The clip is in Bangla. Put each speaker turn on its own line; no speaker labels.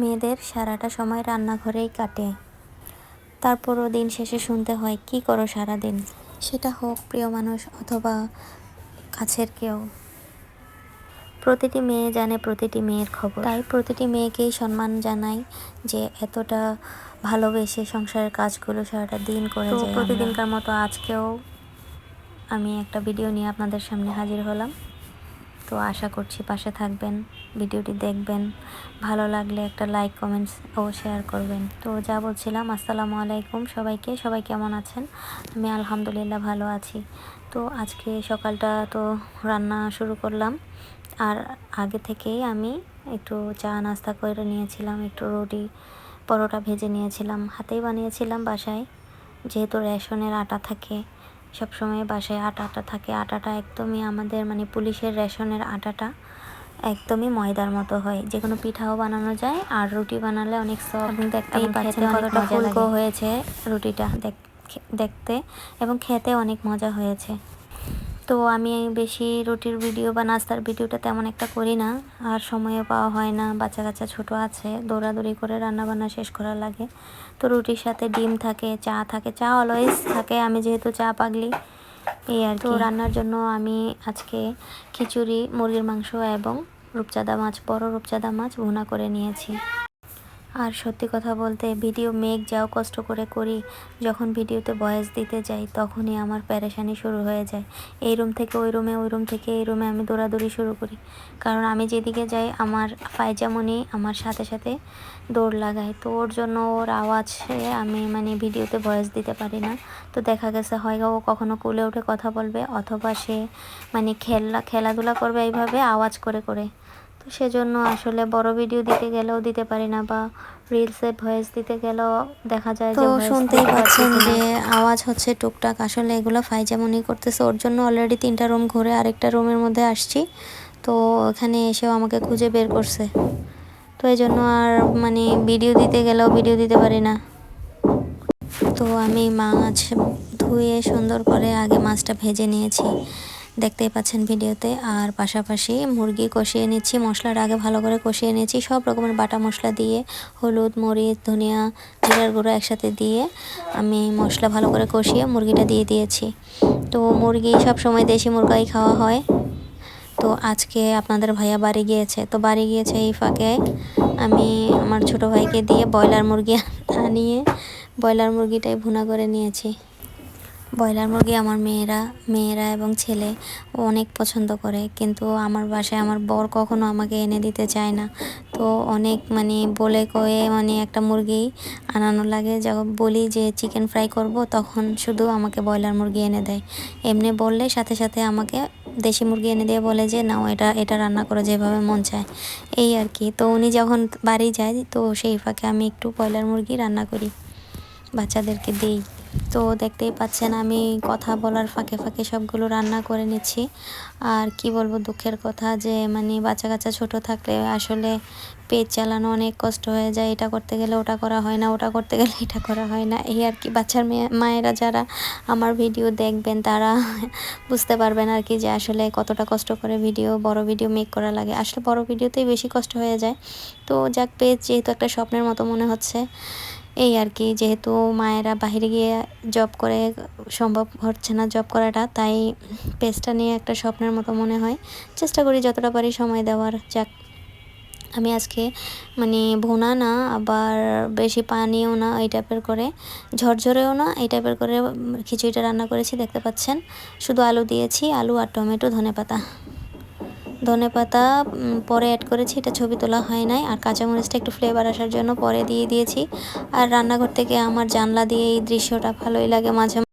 মেয়েদের সারাটা সময় রান্নাঘরেই কাটে। তারপরও দিন শেষে শুনতে হয় কি করো সারা দিন সেটা হোক প্রিয় মানুষ অথবা কাছের কেউ। প্রতিটি মেয়ে জানে প্রতিটি মেয়ের খবর। তাই প্রতিটি মেয়েকেই সম্মান জানাই যে এতটা ভালোবেসে সংসারের কাজগুলো সারাটা দিন করে
তো
প্রতিদিনকার মতো আজকেও আমি একটা ভিডিও নিয়ে আপনাদের সামনে হাজির হলাম। তো আশা করছি পাশে থাকবেন, ভিডিওটি দেখবেন। ভালো লাগলে একটা লাইক কমেন্টস ও শেয়ার করবেন। তো যা বলছিলাম, আসসালামু আলাইকুম সবাইকে। সবাই কেমন আছেন? আমি আলহামদুলিল্লাহ ভালো আছি। তো আজকে সকালটা তো রান্না শুরু করলাম। আর আগে থেকেই আমি একটু চা নাস্তা করে নিয়েছিলাম, একটু রুটি, পরোটা ভেজে নিয়েছিলাম। হাতেই বানিয়েছিলাম বাসায়। যেহেতু রেশনের আটা থাকে সবসময় বাসায় আটাটা আটা থাকে। আটাটা একদমই আমাদের মানে পুলিশের রেশনের আটাটা একদমই ময়দার মতো হয়। যে কোনো পিঠাও বানানো যায় আর রুটি বানালে অনেক সফট দেখতেই পাচ্ছেন কতটা ফুলকো হয়েছে রুটিটা দেখতে এবং খেতে অনেক মজা হয়েছে। তো আমি বেশি রুটির ভিডিও বা নাস্তার ভিডিওটা তেমন একটা করি না। আর সময়ও পাওয়া হয় না বাচ্চা কাচ্চা ছোটো আছে দৌড়াদৌড়ি করে রান্না বান্না শেষ করা লাগে। তো রুটির সাথে ডিম থাকে চা থাকে চা অলওয়েজ থাকে আমি যেহেতু চা পাগলি এই আর কি। রান্নার জন্য আমি আজকে খিচুড়ি মুরগির মাংস এবং রূপচাঁদা মাছ বড় রূপচাঁদা মাছ ভুনা করে নিয়েছি। আর সত্যি কথা বলতে ভিডিও মেক যাও কষ্ট করে করি, যখন ভিডিওতে ভয়েস দিতে যাই তখনই আমার প্যারেশানি শুরু হয়ে যায়। এই রুম থেকে ওই রুমে ওই রুম থেকে এই রুমে আমি দৌড়াদৌড়ি শুরু করি। কারণ আমি যেদিকে যাই আমার ফাইজামনি আমার সাথে সাথে দৌড় লাগায়। তো ওর জন্য ওর আওয়াজে আমি মানে ভিডিওতে ভয়েস দিতে পারি না। তো দেখা গেছে হয় ও কখনো কুলে উঠে কথা বলবে অথবা সে মানে খেলা খেলাধুলা করবে এইভাবে আওয়াজ করে করে। তো সেজন্য আসলে বড় ভিডিও দিতে গেলেও দিতে পারি না বা রিলসে ভয়েস দিতে গেলেও দেখা যায় তো শুনতেই পাচ্ছেন যে আওয়াজ হচ্ছে টুকটাক। আসলে এগুলো ফাইজামনি করতেছে। ওর জন্য অলরেডি তিনটা রুম ঘুরে আরেকটা রুমের মধ্যে আসছি। তো ওখানে এসেও আমাকে খুঁজে বের করছে। তো এই জন্য আর মানে ভিডিও দিতে গেলেও ভিডিও দিতে পারি না। তো আমি মাছ ধুয়ে সুন্দর করে আগে মাছটা ভেজে নিয়েছি। দেখতেই পাচ্ছেন ভিডিওতে। আর পাশাপাশি মুরগি কষিয়ে নিচ্ছি, মশলার আগে ভালো করে কষিয়ে নিয়েছি সব রকমের বাটা মশলা দিয়ে, হলুদ, মরিচ, ধনিয়া, জিরার গুঁড়ো একসাথে দিয়ে আমি মশলা ভালো করে কষিয়ে মুরগিটা দিয়ে দিয়েছি। তো মুরগি সব সময় দেশি মুরগাই খাওয়া হয়। তো আজকে আপনাদের ভাইয়া বাড়ি গিয়েছে। তো বাড়ি গিয়েছে এই ফাঁকে আমি আমার ছোট ভাইকে দিয়ে ব্রয়লার মুরগি আনিয়ে ব্রয়লার মুরগিটাই ভুনা করে নিয়েছি। ব্রয়লার মুরগি আমার মেয়েরা মেয়েরা এবং ছেলে অনেক পছন্দ করে। কিন্তু আমার বাসায় আমার বর কখনো আমাকে এনে দিতে চায় না। তো অনেক মানে বলে কয়ে মানে একটা মুরগি আনানো লাগে। যখন বলি যে চিকেন ফ্রাই করব, তখন শুধু আমাকে ব্রয়লার মুরগি এনে দেয়। এমনি বললে সাথে সাথে আমাকে দেশি মুরগি এনে দিয়ে বলে যে, নাও এটা এটা রান্না করো যেভাবে মন চায়। এই আর কি। তো উনি যখন বাড়ি যায়, তো সেই ফাঁকে আমি একটু ব্রয়লার মুরগি রান্না করি। বাচ্চাদেরকে দিই। তো দেখতেই পাচ্ছেন আমি কথা বলার ফাঁকে ফাঁকে সবগুলো রান্না করে নিচ্ছি। আর কি বলব দুঃখের কথা যে মানে বাচ্চা কাচ্চা ছোট থাকলে আসলে পেট চালানো অনেক কষ্ট হয়ে যায়। এটা করতে গেলে ওটা করা হয় না, ওটা করতে গেলে এটা করা হয় না। এই আর কি, বাচ্চার মেয়ে, মায়েরা যারা আমার ভিডিও দেখবেন তারা বুঝতে পারবেন আর কি যে আসলে কতটা কষ্ট করে ভিডিও, বড় ভিডিও মেক করা লাগে। আসলে বড় ভিডিওতেই বেশি কষ্ট হয়ে যায়। তো যাক পেজ যেহেতু একটা স্বপ্নের মতো মনে হচ্ছে এই আর কি, যেহেতু মায়েরা বাহিরে গিয়ে জব করে, সম্ভব হচ্ছে না জব করাটা, তাই পেজটা নিয়ে একটা স্বপ্নের মতো মনে হয়। চেষ্টা করি যতটা পারি সময় দেওয়ার, যাক। আমি আজকে মানে ভোনা না, আবার বেশি পানিও না, এই টাইপের করে। ঝরঝরেও না, এই টাইপের করে খিচুড়িটা রান্না করেছি, দেখতে পাচ্ছেন। শুধু আলু দিয়েছি, আলু আর টমেটো ধনে পাতা ধনে পাতা পরে অ্যাড করেছি, এটা ছবি তোলা হয় নাই। আর কাঁচামরিচটা একটু ফ্লেভার আসার জন্য পরে দিয়ে দিয়েছি। আর রান্নাঘর থেকে আমার জানলা দিয়ে এই দৃশ্যটা ভালোই লাগে মাঝে